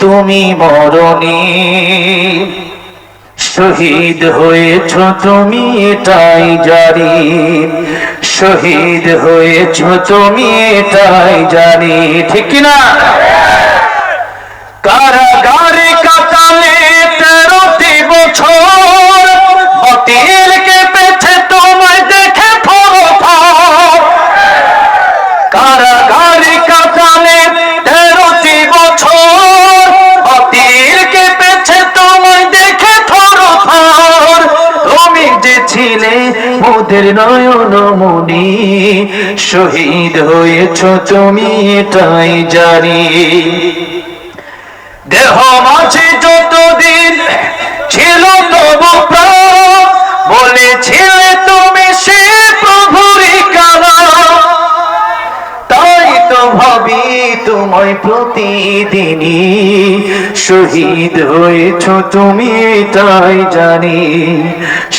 তুমি মরণি শহীদ হয়েছ তুমি এটাই জানি। শহীদ হয়েছ তুমি এটাই জানি। ঠিক না কারাগারে কাটালে তেরোটি বছর। বাতিলকে পেছে তোমায় দেখে ফরফর কারাগারে কাটালে মোদের নয়ন মনি শহীদ হয়েছ তুমি এটাই জানি। দেহ মাঝে তোমায় প্রতিদিনই শহীদ হয়েছ তুমি, তাই জানি।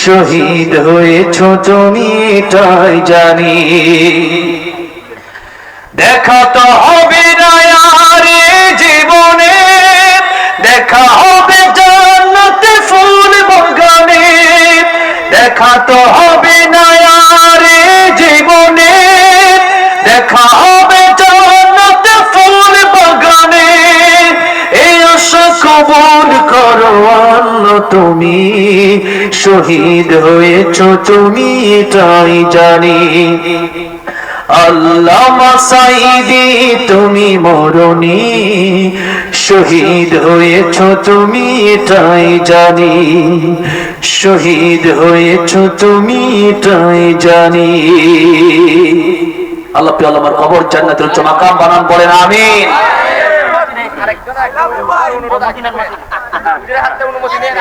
শহীদ হয়েছ তুমি, তাই জানি। দেখা তো হবে না জীবনে, দেখা হবে জান্নাতে ফুল বাগানে, দেখা তো হবে কবুল করো আল্লাহ তুমি। শহীদ হয়েছ তুমি, এটাই জানি। আল্লাহ মাসাইদি তুমি মরণি। শহীদ হয়েছ তুমি, এটাই জানি। শহীদ হয়েছ তুমি, এটাই জানি। আল্লাহ আমার কবর জান্নাতের উচ্চ মাকাম বানান বলেন, আমিন। আরেকজন অনুমতি নেন